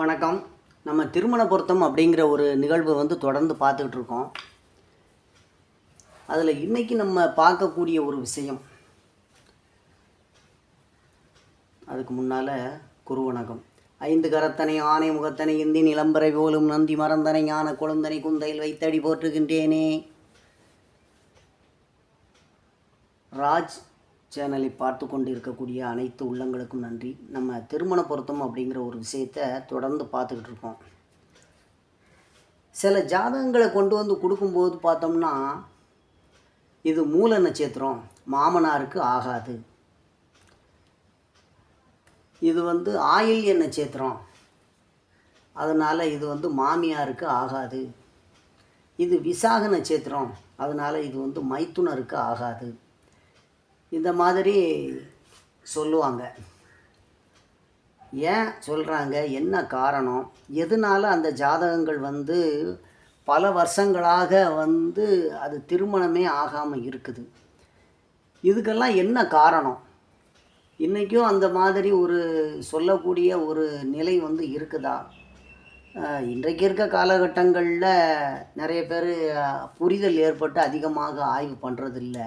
வணக்கம். நம்ம திருமண பொருத்தம் அப்படிங்கிற ஒரு நிகழ்வு வந்து தொடர்ந்து பார்த்துக்கிட்டு இருக்கோம். அதில் இன்னைக்கு நம்ம பார்க்கக்கூடிய ஒரு விஷயம். அதுக்கு முன்னால் குரு வணக்கம். ஐந்து கரத்தனை ஆனை முகத்தனை இந்தி நிலம்பரை போலும் நந்தி மறந்தனை ஞான கொழுந்தனை குந்தையில் வைத்தடி போற்றுகின்றேனே. ராஜ் சேனலை பார்த்து கொண்டு இருக்கக்கூடிய அனைத்து உள்ளங்களுக்கும் நன்றி. நம்ம திருமண பொருத்தம் அப்படிங்கிற ஒரு விஷயத்தை தொடர்ந்து பார்த்துக்கிட்டு இருக்கோம். சில ஜாதகங்களை கொண்டு வந்து கொடுக்கும்போது பார்த்தோம்னா இது மூல நட்சத்திரம் மாமனாருக்கு ஆகாது. இது வந்து ஆயில்ய நட்சத்திரம். அதனால் இது வந்து மாமியாருக்கு ஆகாது. இது விசாக நட்சத்திரம். அதனால் இது வந்து மைத்துனருக்கு ஆகாது. இந்த மாதிரி சொல்லுவாங்க. ஏன் சொல்கிறாங்க என்ன காரணம்? எதனால் அந்த ஜாதகங்கள் வந்து பல வருஷங்களாக வந்து அது திருமணமே ஆகாமல் இருக்குது? இதுக்கெல்லாம் என்ன காரணம்? இன்றைக்கும் அந்த மாதிரி ஒரு சொல்லக்கூடிய ஒரு நிலை வந்து இருக்குதா? இன்றைக்கு இருக்க காலகட்டங்களில் நிறைய பேர் புரிதல் ஏற்பட்டு அதிகமாக ஆய்வு பண்ணுறதில்ல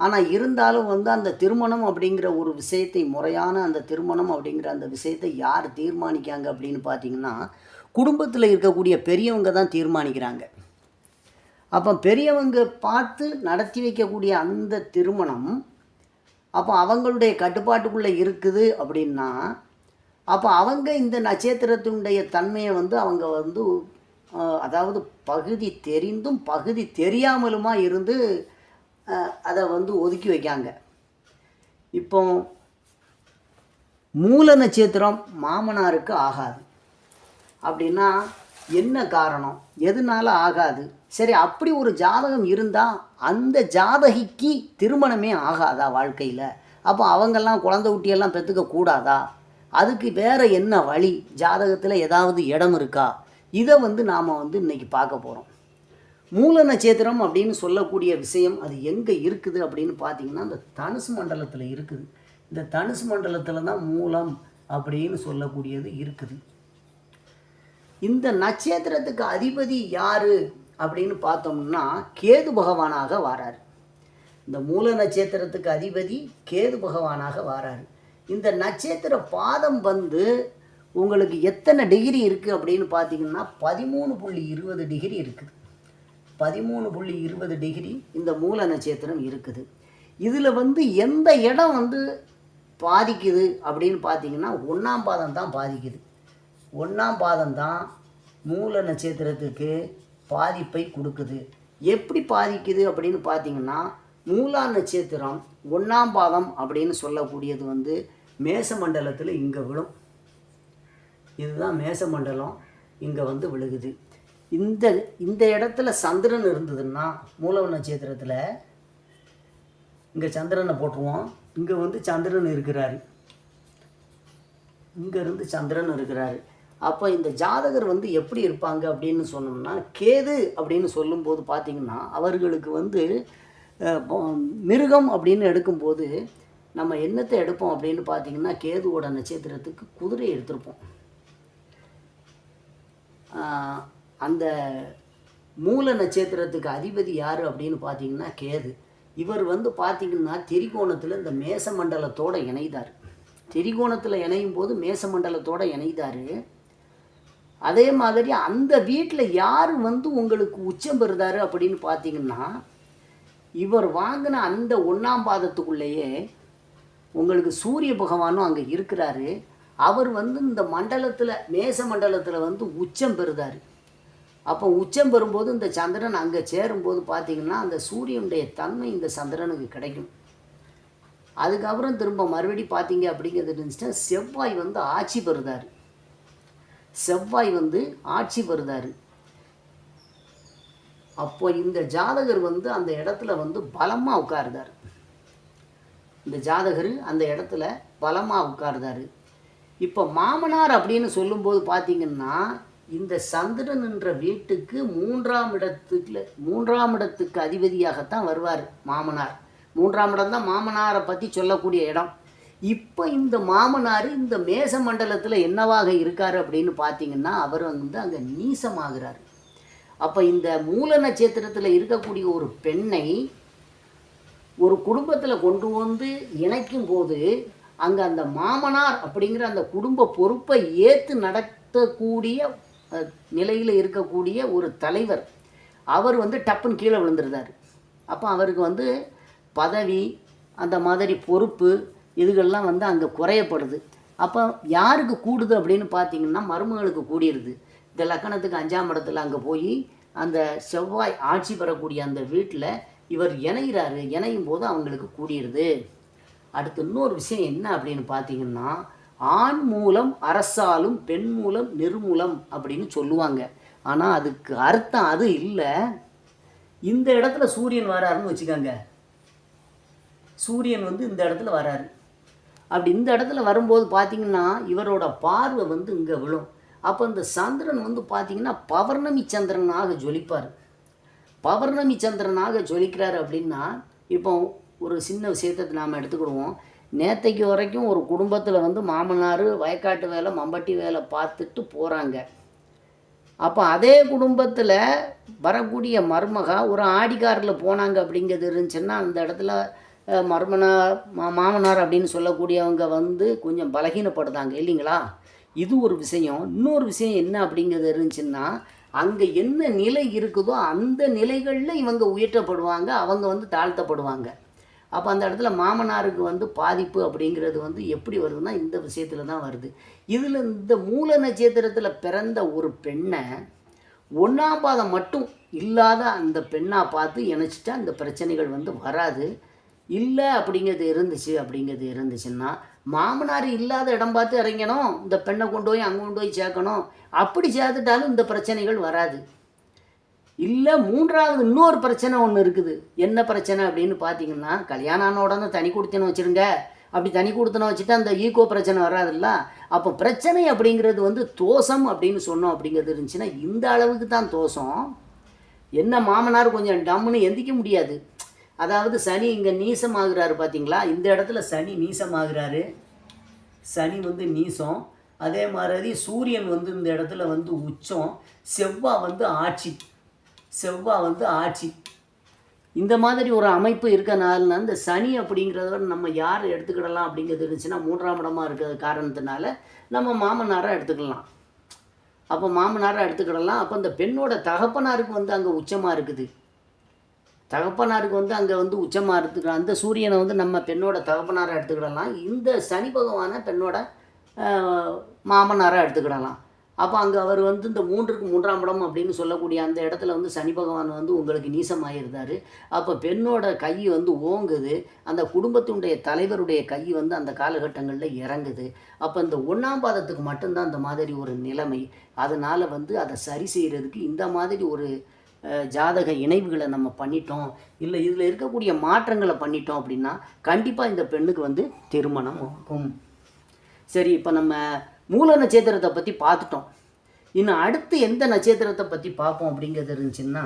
ஆனால் இருந்தாலும் வந்து அந்த திருமணம் அப்படிங்கிற ஒரு விஷயத்தை முறையான அந்த திருமணம் அப்படிங்கிற அந்த விஷயத்தை யார் தீர்மானிக்காங்க அப்படின்னு பார்த்தீங்கன்னா குடும்பத்தில் இருக்கக்கூடிய பெரியவங்க தான் தீர்மானிக்கிறாங்க. அப்போ பெரியவங்க பார்த்து நடத்தி வைக்கக்கூடிய அந்த திருமணம் அப்போ அவங்களுடைய கட்டுப்பாட்டுக்குள்ளே இருக்குது அப்படின்னா அப்போ அவங்க இந்த நட்சத்திரத்தினுடைய தன்மையை வந்து அவங்க வந்து அதாவது பகுதி தெரிந்தும் பகுதி தெரியாமலுமா இருந்து அதை வந்து ஒதுக்கி வைக்காங்க. இப்போ மூல நட்சத்திரம் மாமனாருக்கு ஆகாது. அப்படின்னா என்ன காரணம்? எதனால ஆகாது? சரி அப்படி ஒரு ஜாதகம் இருந்தால் அந்த ஜாதகிக்கு திருமணமே ஆகாதா வாழ்க்கையில்? அப்போ அவங்கெல்லாம் குழந்தை குட்டியெல்லாம் பெற்றுக்க கூடாதா? அதுக்கு வேறு என்ன வழி? ஜாதகத்தில் ஏதாவது இடம் இருக்கா? இதை வந்து நாம் வந்து இன்னைக்கு பார்க்க போகிறோம் மூல நட்சத்திரம் அப்படின்னு சொல்லக்கூடிய விஷயம் அது எங்கே இருக்குது அப்படின்னு பார்த்தீங்கன்னா இந்த தனுசு மண்டலத்தில் இருக்குது. இந்த தனுசு மண்டலத்தில் தான் மூலம் அப்படின்னு சொல்லக்கூடியது இருக்குது. இந்த நட்சத்திரத்துக்கு அதிபதி யார் அப்படின்னு பார்த்தோம்னா கேது பகவானாக வாரார். இந்த மூல நட்சத்திரத்துக்கு அதிபதி கேது பகவானாக வாராரு. இந்த நட்சத்திர பாதம் வந்து உங்களுக்கு எத்தனை டிகிரி இருக்குது அப்படின்னு பார்த்தீங்கன்னா பதிமூணு புள்ளி இருபது டிகிரி இருக்குது. பதிமூணு புள்ளி இருபது டிகிரி இந்த மூல நட்சத்திரம் இருக்குது. இதில் வந்து எந்த இடம் வந்து பாதிக்குது அப்படின்னு பார்த்தீங்கன்னா ஒன்றாம் பாதம் தான் பாதிக்குது. ஒன்றாம் பாதம் தான் மூல நட்சத்திரத்துக்கு பாதிப்பை கொடுக்குது. எப்படி பாதிக்குது அப்படின்னு பார்த்தீங்கன்னா மூலா நட்சத்திரம் ஒன்றாம் பாதம் அப்படின்னு சொல்லக்கூடியது வந்து மேச மண்டலத்தில் இங்கே விழும். இதுதான் மேச மண்டலம் இங்கே வந்து விழுகுது. இந்த இந்த இடத்துல சந்திரன் இருந்ததுன்னா மூலவ நட்சத்திரத்தில் இங்கே சந்திரனை போட்டுருவோம். இங்கே வந்து சந்திரன் இருக்கிறாரு. இங்கேருந்து சந்திரன் இருக்கிறாரு. அப்போ இந்த ஜாதகர் வந்து எப்படி இருப்பாங்க அப்படின்னு சொன்னோம்னா கேது அப்படின்னு சொல்லும்போது பார்த்திங்கன்னா அவர்களுக்கு வந்து மிருகம் அப்படின்னு எடுக்கும்போது நம்ம என்னத்தை எடுப்போம் அப்படின்னு பார்த்தீங்கன்னா கேதுவோட நட்சத்திரத்துக்கு குதிரை எடுத்திருப்போம். அந்த மூல நட்சத்திரத்துக்கு அதிபதி யார் அப்படின்னு பார்த்தீங்கன்னா கேது. இவர் வந்து பார்த்தீங்கன்னா திரிகோணத்தில் இந்த மேச மண்டலத்தோடு இணைந்தார். திரிகோணத்தில் இணையும் போது மேச மண்டலத்தோடு இணைந்தார். அதே மாதிரி அந்த வீட்டில் யார் வந்து உங்களுக்கு உச்சம் பெறுதாரு அப்படின்னு பார்த்தீங்கன்னா இவர் வாங்கின அந்த ஒன்றாம் பாதத்துக்குள்ளேயே உங்களுக்கு சூரிய பகவானும் அங்கே இருக்கிறாரு. அவர் வந்து இந்த மண்டலத்தில் மேச மண்டலத்தில் வந்து உச்சம் பெறுதார். அப்போ உச்சம் பெறும்போது இந்த சந்திரன் அங்கே சேரும்போது பார்த்தீங்கன்னா அந்த சூரியனுடைய தன்மை இந்த சந்திரனுக்கு கிடைக்கும். அதுக்கப்புறம் திரும்ப மறுபடி பார்த்தீங்க அப்படிங்கிறது இருந்துச்சுன்னா செவ்வாய் வந்து ஆட்சி பெறுதார். செவ்வாய் வந்து ஆட்சி பெறுதார். அப்போ இந்த ஜாதகர் வந்து அந்த இடத்துல வந்து பலமாக உட்காருதார். இந்த ஜாதகர் அந்த இடத்துல பலமாக உட்காருதாரு. இப்போ மாமனார் அப்படின்னு சொல்லும்போது பார்த்தீங்கன்னா இந்த சந்திரன் என்ற வீட்டுக்கு மூன்றாம் இடத்துல மூன்றாம் இடத்துக்கு அதிபதியாகத்தான் வருவார் மாமனார். மூன்றாம் இடம் தான் மாமனாரை பற்றி சொல்லக்கூடிய இடம். இப்போ இந்த மாமனார் இந்த மேச மண்டலத்தில் என்னவாக இருக்கார் அப்படின்னு பார்த்தீங்கன்னா அவர் வந்து அங்கே நீசமாகிறார். அப்போ இந்த மூல நட்சத்திரத்தில் இருக்கக்கூடிய ஒரு பெண்ணை ஒரு குடும்பத்தில் கொண்டு வந்து இணைக்கும் போது அங்கே அந்த மாமனார் அப்படிங்கிற அந்த குடும்ப பொறுப்பை ஏற்று நடத்தக்கூடிய நிலையில் இருக்கக்கூடிய ஒரு தலைவர் அவர் வந்து டப்புன்னு கீழே விழுந்துருந்தார் அப்போ அவருக்கு வந்து பதவி அந்த மாதிரி பொறுப்பு இதுகள்லாம் வந்து அங்கே குறையப்படுது. அப்போ யாருக்கு கூடுது அப்படின்னு பார்த்தீங்கன்னா மருமகளுக்கு கூடியிருது இந்த லக்கணத்துக்கு அஞ்சாம் இடத்துல அங்கே போய் அந்த செவ்வாய் ஆட்சி பெறக்கூடிய அந்த வீட்டில் இவர் இணைகிறாரு இணையும் போது அவங்களுக்கு கூடியிருது அடுத்து இன்னொரு விஷயம் என்ன அப்படின்னு பார்த்தீங்கன்னா ஆண் மூலம் அரசாலும் பெண் மூலம் நிர்மூலம் அப்படின்னு சொல்லுவாங்க. ஆனால் அதுக்கு அர்த்தம் அது இல்லை. இந்த இடத்துல சூரியன் வராருன்னு வச்சுக்கோங்க. சூரியன் வந்து இந்த இடத்துல வராரு. அப்படி இந்த இடத்துல வரும்போது பார்த்தீங்கன்னா இவரோட பார்வை வந்து இங்கே விழும். அப்போ இந்த சந்திரன் வந்து பார்த்தீங்கன்னா பௌர்ணமி சந்திரனாக ஜொலிப்பார். பௌர்ணமி சந்திரனாக ஜொலிக்கிறார் அப்படின்னா இப்போ ஒரு சின்ன விஷயத்தை நாம் எடுத்துக்கிடுவோம். நேற்றைக்கு வரைக்கும் ஒரு குடும்பத்தில் வந்து மாமனார் வயக்காட்டு வேலை மம்பட்டி வேலை பார்த்துட்டு போகிறாங்க அப்போ அதே குடும்பத்தில் வரக்கூடிய மருமகா ஒரு ஆடிக்காரில் போனாங்க அப்படிங்கிறது இருந்துச்சுன்னா அந்த இடத்துல மருமனார் மா மாமனார் அப்படின்னு சொல்லக்கூடியவங்க வந்து கொஞ்சம் பலகீனப்படுதாங்க இல்லைங்களா? இது ஒரு விஷயம். இன்னொரு விஷயம் என்ன அப்படிங்கிறது இருந்துச்சுன்னா அங்கே என்ன நிலை இருக்குதோ அந்த நிலைகளில் இவங்க உயர்த்தப்படுவாங்க அவங்க வந்து தாழ்த்தப்படுவாங்க. அப்போ அந்த இடத்துல மாமனாருக்கு வந்து பாதிப்பு அப்படிங்கிறது வந்து எப்படி வருதுன்னா இந்த விஷயத்தில் தான் வருது. இதில் இந்த மூல நட்சத்திரத்தில் பிறந்த ஒரு பெண்ணை ஒன்றாம் பாதம் மட்டும் இல்லாத அந்த பெண்ணாக பார்த்து இணைச்சிட்டா இந்த பிரச்சனைகள் வந்து வராது. இல்லை அப்படிங்கிறது இருந்துச்சு அப்படிங்கிறது இருந்துச்சுன்னா மாமனார் இல்லாத இடம் பார்த்து இறங்கணும் இந்த பெண்ணை கொண்டு போய் அங்கே கொண்டு போய் சேர்க்கணும். அப்படி சேர்த்துட்டாலும் இந்த பிரச்சனைகள் வராது. இல்லை மூன்றாவது இன்னொரு பிரச்சனை ஒன்று இருக்குது. என்ன பிரச்சனை அப்படின்னு பார்த்தீங்கன்னா கல்யாணம் ஆன உடனே தனி கொடுத்தேன்னு வச்சுருங்க. அப்படி தனி கொடுத்தனம் வச்சுட்டு அந்த ஈகோ பிரச்சனை வராதுல்ல. அப்போ பிரச்சனை அப்படிங்கிறது வந்து தோஷம் அப்படின்னு சொன்னோம் அப்படிங்கிறது இருந்துச்சுன்னா இந்த அளவுக்கு தான் தோஷம். என்ன மாமனார் கொஞ்சம் டம்முன்னு எந்திக்க முடியாது. அதாவது சனி இங்கே நீசமாகிறாரு பார்த்தீங்களா இந்த இடத்துல சனி நீசமாகிறாரு. சனி வந்து நீசம். அதே மாதிரி சூரியன் வந்து இந்த இடத்துல வந்து உச்சம். செவ்வாய் வந்து ஆட்சி. செவ்வாய் வந்து ஆட்சி. இந்த மாதிரி ஒரு அமைப்பு இருக்கனால இந்த சனி அப்படிங்கிறத நம்ம யார் எடுத்துக்கிடலாம் அப்படிங்கிறது இருந்துச்சுன்னா மூன்றாம் இடமா இருக்கிற காரணத்தினால நம்ம மாமனாரை எடுத்துக்கலாம். அப்போ மாமனாரை எடுத்துக்கிடலாம். அப்போ இந்த பெண்ணோட தகப்பனாருக்கு வந்து அங்கே உச்சமாக இருக்குது. தகப்பனாருக்கு வந்து அங்கே வந்து உச்சமாக எடுத்துக்கலாம் அந்த சூரியனை வந்து நம்ம பெண்ணோட தகப்பனாரை எடுத்துக்கிடலாம். இந்த சனி பகவானை பெண்ணோட மாமனாராக மாமனாரை எடுத்துக்கிடலாம். அப்போ அங்கே அவர் வந்து இந்த மூன்றுக்கு மூன்றாம் இடம் அப்படின்னு சொல்லக்கூடிய அந்த இடத்துல வந்து சனி பகவான் வந்து உங்களுக்கு நீசமாயிருந்தார். அப்போ பெண்ணோட கை வந்து ஓங்குது. அந்த குடும்பத்தினுடைய தலைவருடைய கை வந்து அந்த காலகட்டங்களில் இறங்குது. அப்போ இந்த ஒன்றாம் பாதத்துக்கு மட்டும்தான் அந்த மாதிரி ஒரு நிலைமை. அதனால் வந்து அதை சரி செய்கிறதுக்கு இந்த மாதிரி ஒரு ஜாதக இணைவுகளை நம்ம பண்ணிட்டோம். இல்லை இதில் இருக்கக்கூடிய மாற்றங்களை பண்ணிட்டோம் அப்படின்னா கண்டிப்பாக இந்த பெண்ணுக்கு வந்து திருமணம் ஆகும். சரி இப்போ நம்ம மூல நட்சத்திரத்தை பற்றி பார்த்துட்டோம். இன்னும் அடுத்து எந்த நட்சத்திரத்தை பற்றி பார்ப்போம் அப்படிங்கிறது இருந்துச்சுன்னா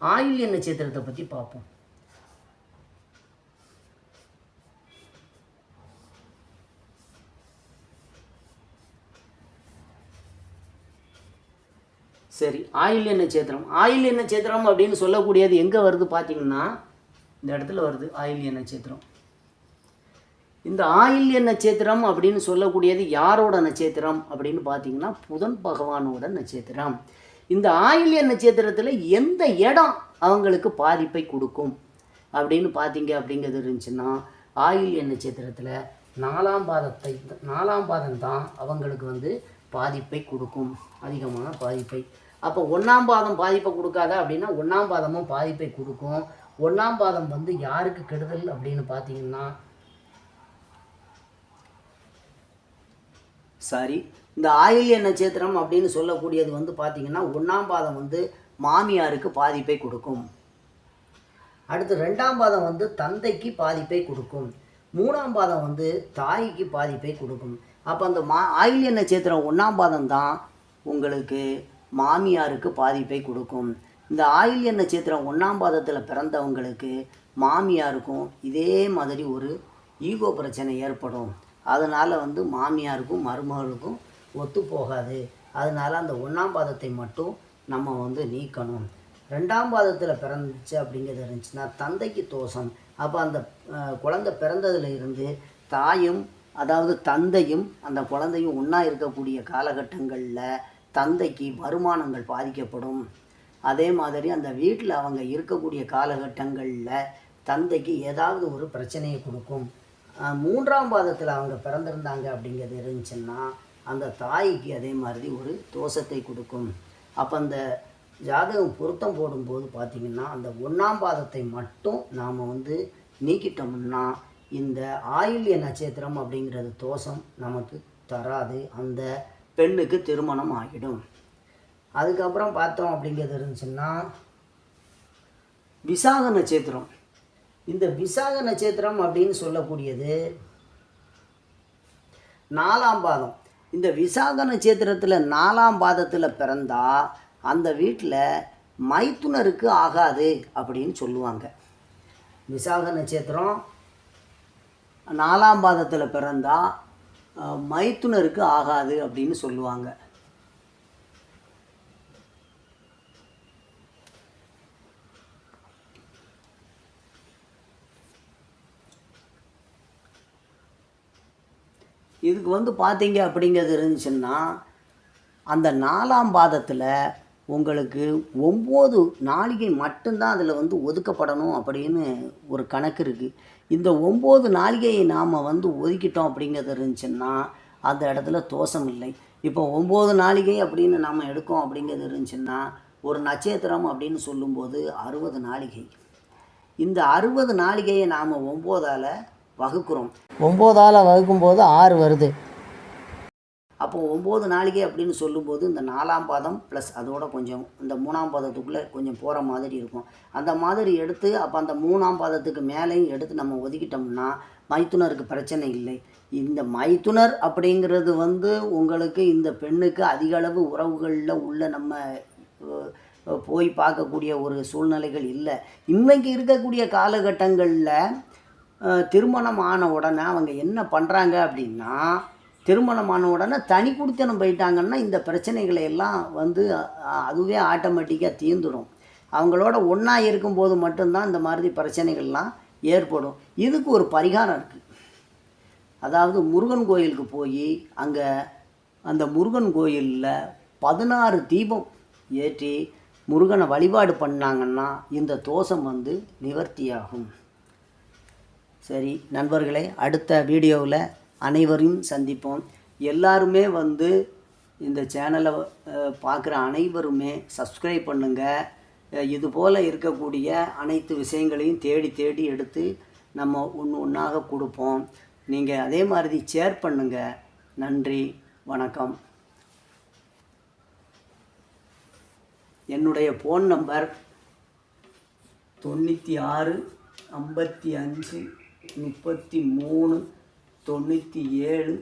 ஆயுள்ய நட்சத்திரத்தை பற்றி பார்ப்போம். சரி ஆயுள்ய நட்சத்திரம். ஆயுள்ய நட்சத்திரம் அப்படின்னு சொல்லக்கூடியது எங்கே வருது பார்த்தீங்கன்னா இந்த இடத்துல வருது ஆயுள்ய நட்சத்திரம். இந்த ஆயில்ய நட்சத்திரம் அப்படின்னு சொல்லக்கூடியது யாரோட நட்சத்திரம் அப்படின்னு பார்த்தீங்கன்னா புதன் பகவானோட நட்சத்திரம். இந்த ஆயில்ய நட்சத்திரத்தில் எந்த இடம் அவங்களுக்கு பாதிப்பை கொடுக்கும் அப்படின்னு பார்த்தீங்க அப்படிங்கிறது இருந்துச்சுன்னா ஆயில்ய நட்சத்திரத்தில் நாலாம் பாதத்தை நாலாம் பாதம் தான் அவங்களுக்கு வந்து பாதிப்பை கொடுக்கும் அதிகமான பாதிப்பை. அப்போ ஒன்றாம் பாதம் பாதிப்பை கொடுக்காத அப்படின்னா ஒன்றாம் பாதமும் பாதிப்பை கொடுக்கும். ஒன்றாம் பாதம் வந்து யாருக்கு கெடுதல் அப்படின்னு பார்த்தீங்கன்னா சாரி இந்த ஆயில்ய நட்சத்திரம் அப்படின்னு சொல்லக்கூடியது வந்து பார்த்தீங்கன்னா ஒன்றாம் பாதம் வந்து மாமியாருக்கு பாதிப்பை கொடுக்கும். அடுத்து ரெண்டாம் பாதம் வந்து தந்தைக்கு பாதிப்பை கொடுக்கும். மூணாம் பாதம் வந்து தாய்க்கு பாதிப்பை கொடுக்கும். அப்போ அந்த மா ஆயில்ய நட்சத்திரம் ஒன்றாம் பாதம் தான் உங்களுக்கு மாமியாருக்கு பாதிப்பை கொடுக்கும். இந்த ஆயில்ய நட்சத்திரம் ஒன்றாம் பாதத்தில் பிறந்தவங்களுக்கு மாமியாருக்கும் இதே மாதிரி ஒரு ஈகோ பிரச்சனை ஏற்படும். அதனால் வந்து மாமியாருக்கும் மருமகளுக்கும் ஒத்து போகாது. அதனால் அந்த ஒன்றாம் பாதத்தை மட்டும் நம்ம வந்து நீக்கணும். ரெண்டாம் பாதத்தில் பிறந்துச்சு அப்படிங்கிறது இருந்துச்சுன்னா தந்தைக்கு தோஷம். அப்போ அந்த குழந்தை பிறந்ததுல இருந்து தாயும் அதாவது தந்தையும் அந்த குழந்தையும் ஒன்றா இருக்கக்கூடிய காலகட்டங்களில் தந்தைக்கு வருமானங்கள் பாதிக்கப்படும். அதே மாதிரி அந்த வீட்டில் அவங்க இருக்கக்கூடிய காலகட்டங்களில் தந்தைக்கு ஏதாவது ஒரு பிரச்சனையை கொடுக்கும். மூன்றாம் பாதத்தில் அவங்க பிறந்திருந்தாங்க அப்படிங்கிறது இருந்துச்சுன்னா அந்த தாய்க்கு அதே மாதிரி ஒரு தோஷத்தை கொடுக்கும். அப்போ அந்த ஜாதகம் பொருத்தம் போடும்போது பார்த்திங்கன்னா அந்த ஒன்றாம் பாதத்தை மட்டும் நாம் வந்து நீக்கிட்டோம்னா இந்த ஆயுள்ய நட்சத்திரம் அப்படிங்கிறது தோஷம் நமக்கு தராது. அந்த பெண்ணுக்கு திருமணம் ஆகிடும். அதுக்கப்புறம் பார்த்தோம் அப்படிங்கிறது இருந்துச்சுன்னா விசாக நட்சத்திரம். இந்த விசாக நட்சத்திரம் அப்படின்னு சொல்லக்கூடியது நாலாம் பாதம். இந்த விசாக நட்சத்திரத்தில் நாலாம் பாதத்தில் பிறந்தா அந்த வீட்டில் மைத்துனருக்கு ஆகாது அப்படின்னு சொல்லுவாங்க. விசாக நட்சத்திரம் நாலாம் பாதத்தில் பிறந்தா மைத்துனருக்கு ஆகாது அப்படின்னு சொல்லுவாங்க. இதுக்கு வந்து பார்த்தீங்க அப்படிங்கிறது இருந்துச்சுன்னா அந்த நாலாம் பாதத்தில் உங்களுக்கு ஒம்பது நாளிகை மட்டும்தான் அதில் வந்து ஒதுக்கப்படணும் அப்படின்னு ஒரு கணக்கு இருக்குது இந்த ஒம்பது நாளிகையை நாம் வந்து ஒதுக்கிட்டோம் அப்படிங்கிறது இருந்துச்சுன்னா அந்த இடத்துல தோஷம் இல்லை. இப்போ ஒம்பது நாளிகை அப்படின்னு நாம் எடுக்கோம் அப்படிங்கிறது இருந்துச்சுன்னா ஒரு நட்சத்திரம் அப்படின்னு சொல்லும்போது அறுபது நாளிகை. இந்த அறுபது நாளிகையை நாம் ஒம்போதால் வகுக்கிறோம். ஒம்போதால் வகுக்கும்போது ஆறு வருது. அப்போ ஒம்பது நாளிகை அப்படின்னு சொல்லும்போது இந்த நாலாம் பாதம் ப்ளஸ் அதோட கொஞ்சம் இந்த மூணாம் பாதத்துக்குள்ளே கொஞ்சம் போகிற மாதிரி இருக்கும். அந்த மாதிரி எடுத்து அப்போ அந்த மூணாம் பாதத்துக்கு மேலேயும் எடுத்து நம்ம ஒதுக்கிட்டோம்னா மைத்துனருக்கு பிரச்சனை இல்லை. இந்த மைத்துனர் அப்படிங்கிறது வந்து உங்களுக்கு இந்த பெண்ணுக்கு அதிக அளவு உறவுகளில் உள்ள நம்ம போய் பார்க்கக்கூடிய ஒரு சூழ்நிலைகள் இல்லை. இன்னைக்கு இருக்கக்கூடிய காலகட்டங்களில் திருமணம் ஆன உடனே அவங்க என்ன பண்ணுறாங்க அப்படின்னா திருமணம் ஆன உடனே தனி குடித்தனம் போயிட்டாங்கன்னா இந்த பிரச்சனைகளை எல்லாம் வந்து அதுவே ஆட்டோமேட்டிக்காக தீர்ந்துடும் அவங்களோட ஒன்றா இருக்கும்போது மட்டும்தான் இந்த மாதிரி பிரச்சனைகள்லாம் ஏற்படும். இதுக்கு ஒரு பரிகாரம் இருக்குது அதாவது முருகன் கோயிலுக்கு போய் அங்கே அந்த முருகன் கோயிலில் பதினாறு தீபம் ஏற்றி முருகனை வழிபாடு பண்ணாங்கன்னா இந்த தோஷம் வந்து நிவர்த்தியாகும். சரி நண்பர்களே அடுத்த வீடியோவில் அனைவரையும் சந்திப்போம். எல்லாருமே வந்து இந்த சேனலை பார்க்குற அனைவருமே சப்ஸ்கிரைப் பண்ணுங்கள் இது போல் இருக்கக்கூடிய அனைத்து விஷயங்களையும் தேடி தேடி எடுத்து நம்ம ஒன்று ஒன்றாக கொடுப்போம். நீங்கள் அதே மாதிரி ஷேர் பண்ணுங்கள் நன்றி வணக்கம். என்னுடைய ஃபோன் நம்பர் தொண்ணூற்றி ஆறு ஐம்பத்தி அஞ்சு முப்பத்தி மூணு தொண்ணூற்றி ஏழு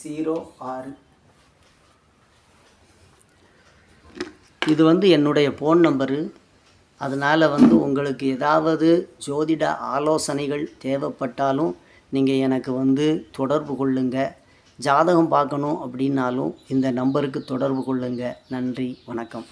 ஜீரோ ஆறு. இது வந்து என்னுடைய ஃபோன் நம்பரு அதனால் வந்து உங்களுக்கு ஏதாவது ஜோதிட ஆலோசனைகள் தேவைப்பட்டாலும் நீங்கள் எனக்கு வந்து தொடர்பு கொள்ளுங்க. ஜாதகம் பார்க்கணும் அப்படின்னாலும் இந்த நம்பருக்கு தொடர்பு கொள்ளுங்க. நன்றி வணக்கம்.